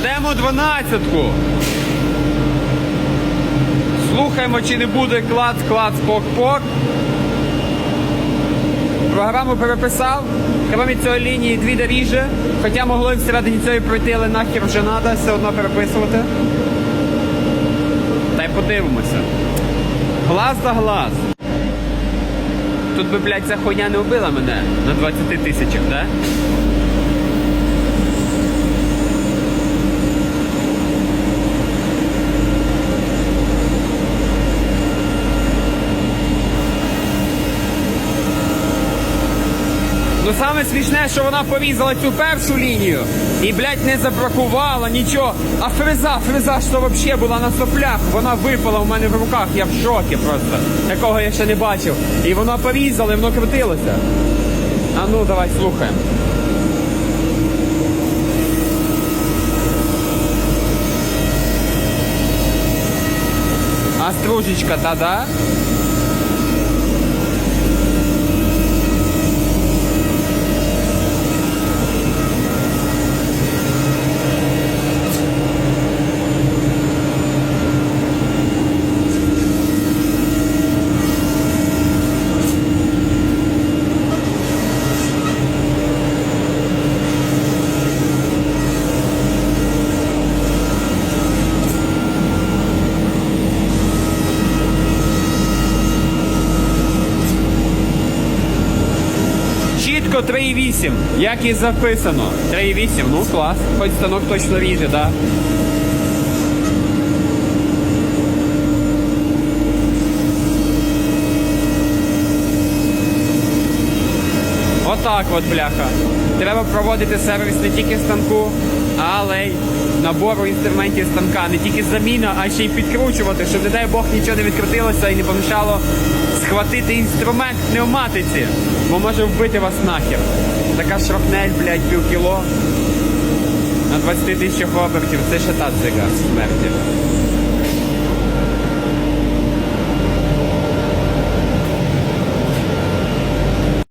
Кладемо дванадцятку. Слухаємо, чи не буде клац, клац, пок-пок. Програму переписав. Крім цієї лінії дві доріже. Хоча могло і всередині цієї пройти, але нахер вже треба все одно переписувати. Та й подивимося. Глаз за глаз. Тут би, блядь, ця хуйня не вбила мене на 20 тисячах, да? Ну саме смішне, що вона порізала цю першу лінію і, блядь, не забракувала нічого. А фреза, фреза, що взагалі була на соплях, вона випала у мене в руках, я в шокі просто. Такого я ще не бачив. І вона порізала, і воно крутилося. А ну, давай слухаємо. А стружечка та да? Чітко 3,8, як і записано. 3,8, ну клас. Хоч станок точно ріже, да. Отак от, бляха. Треба проводити сервіс не тільки станку, але й набору інструментів станка. Не тільки заміна, а ще й підкручувати, щоб, не дай Бог, нічого не відкрутилося і не помішало схватити інструмент в пневматиці, бо може вбити вас нахер. Така шрапнель, блядь, пів кіло на 20 тисячах обертів. Це ще та цига смерті.